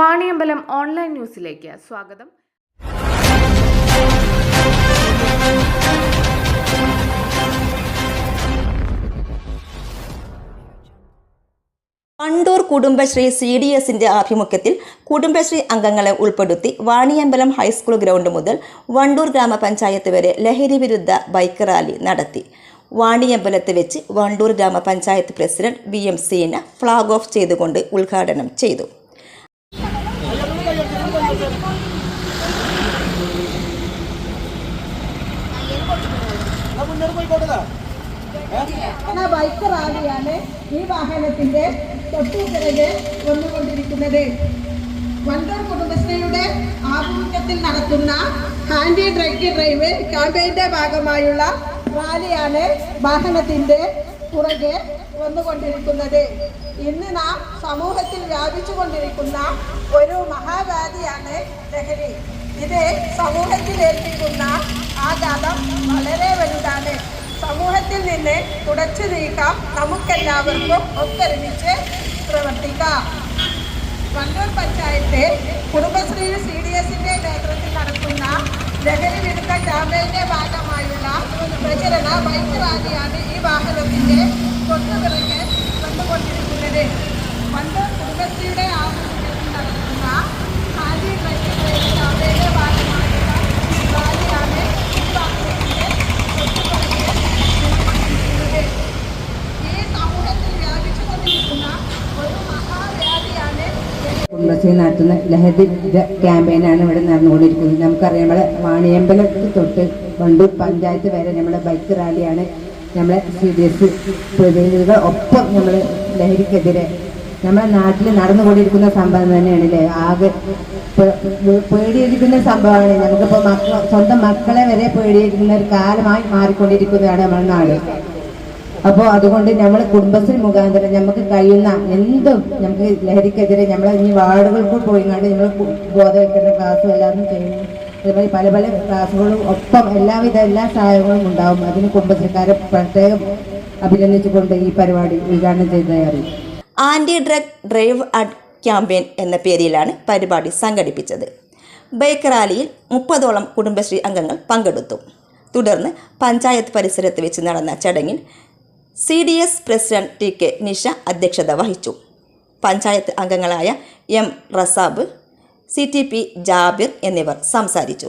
Vaniyambalam online ന്യൂസിലേക്ക് സ്വാഗതം. Wandoor Kudumbashree C D എസിന്റെ ആഭിമുഖ്യത്തിൽ കുടുംബശ്രീ അംഗങ്ങളെ ഉൾപ്പെടുത്തി വാണിയമ്പലം ഹൈസ്കൂൾ ഗ്രൗണ്ട് മുതൽ വണ്ടൂർ ഗ്രാമപഞ്ചായത്ത് വരെ ലഹരി വിരുദ്ധ ബൈക്ക് റാലി നടത്തി. വാണിയമ്പലത്ത് വെച്ച് വണ്ടൂർ ഗ്രാമപഞ്ചായത്ത് president V M Seena flag off ചെയ്തുകൊണ്ട് ഉദ്ഘാടനം ചെയ്തു. എന്ന ബൈക്ക് റാലിയാണ് ഈ വാഹനത്തിന്റെ തൊട്ടുപിറകെ വന്നുകൊണ്ടിരിക്കുന്നത്. വണ്ടൂർ കുടുംബശ്രീയുടെ ആഭിമുഖ്യത്തിൽ നടത്തുന്ന ഹാൻഡി ഡ്രഗ് ഡ്രൈവ് ക്യാമ്പയിന്റെ ഭാഗമായുള്ള റാലിയാണ് വാഹനത്തിന്റെ പുറകെ വന്നുകൊണ്ടിരിക്കുന്നത്. ഇന്ന് നാം സമൂഹത്തിൽ വ്യാപിച്ചു കൊണ്ടിരിക്കുന്ന ഒരു മഹാവ്യാധിയാണ് ലഹരി. ഇത് സമൂഹത്തിൽ ഏൽപ്പിക്കുന്ന ആഘാതം വളരെ വലുതാണ്. സമൂഹത്തിൽ നിന്ന് തുടച്ചു നീക്കാം. നമുക്കെല്ലാവർക്കും ഒത്തൊരുമിച്ച് പ്രവർത്തിക്കാം. വണ്ടൂർ പഞ്ചായത്ത് കുടുംബശ്രീ സി ഡി എസിന്റെ നേതൃത്വത്തിൽ നടത്തുന്ന ലഹരി വിരുദ്ധ ക്യാമ്പയിന്റെ ഭാഗമായുള്ള പ്രചരണ റാലിയാണ് ഈ വാഹനത്തിന്റെ തൊട്ടുപിറകെ വന്നുകൊണ്ടിരിക്കുന്നത് പണ്ട് കുടുംബശ്രീയുടെ നടത്തുന്ന കുടുംബശ്രീ നടത്തുന്ന ലഹരി ക്യാമ്പയിനാണ് ഇവിടെ നടന്നുകൊണ്ടിരിക്കുന്നത്. നമുക്കറിയാം നമ്മളെ വാണിയമ്പലത്ത് തൊട്ട് വണ്ടൂർ പഞ്ചായത്ത് വരെ നമ്മുടെ ബൈക്ക് റാലിയാണ് നമ്മളെ സി ബി എസ് പ്രതിനിധികൾ ഒപ്പം നമ്മൾ ലഹരിക്കെതിരെ നമ്മുടെ നാട്ടിൽ നടന്നുകൊണ്ടിരിക്കുന്ന സംഭവം തന്നെയാണ് അല്ലേ ആകെ പേടിയിരിക്കുന്ന സംഭവമാണ്. നമുക്കിപ്പോൾ മക്ക സ്വന്തം മക്കളെ വരെ പേടിയിരിക്കുന്ന ഒരു കാലമായി മാറിക്കൊണ്ടിരിക്കുന്നതാണ് നമ്മുടെ നാട്. അപ്പോൾ അതുകൊണ്ട് നമ്മൾ കുടുംബശ്രീ മുഖാന്തരം നമുക്ക് കഴിയുന്ന എന്തും നമുക്ക് ലഹരിക്കെതിരെ നമ്മൾ ഇനി വാർഡുകൾക്ക് പോയിങ്ങാണ്ട് നമ്മൾ ബോധവൽക്കരണ ക്ലാസ്സും എല്ലാവരും ചെയ്യുന്നു അതുപോലെ പല പല ക്ലാസ്സുകളും ഒപ്പം എല്ലാവിധ എല്ലാ സഹായങ്ങളും ഉണ്ടാവും. അതിന് കുടുംബശ്രീക്കാരെ പ്രത്യേകം അഭിനന്ദിച്ചുകൊണ്ട് ഈ പരിപാടി ഉദ്ഘാടനം ചെയ്തതായി anti drug drive and campaign എന്ന പേരിലാണ് പരിപാടി സംഘടിപ്പിച്ചത്. ബൈക്ക് റാലിയിൽ മുപ്പതോളം കുടുംബശ്രീ അംഗങ്ങൾ പങ്കെടുത്തു. തുടർന്ന് പഞ്ചായത്ത് പരിസരത്ത് വെച്ച് നടന്ന ചടങ്ങിൽ C D S president T K Nisha അധ്യക്ഷത വഹിച്ചു. പഞ്ചായത്ത് അംഗങ്ങളായ M Rasab C T P Jabir എന്നിവർ സംസാരിച്ചു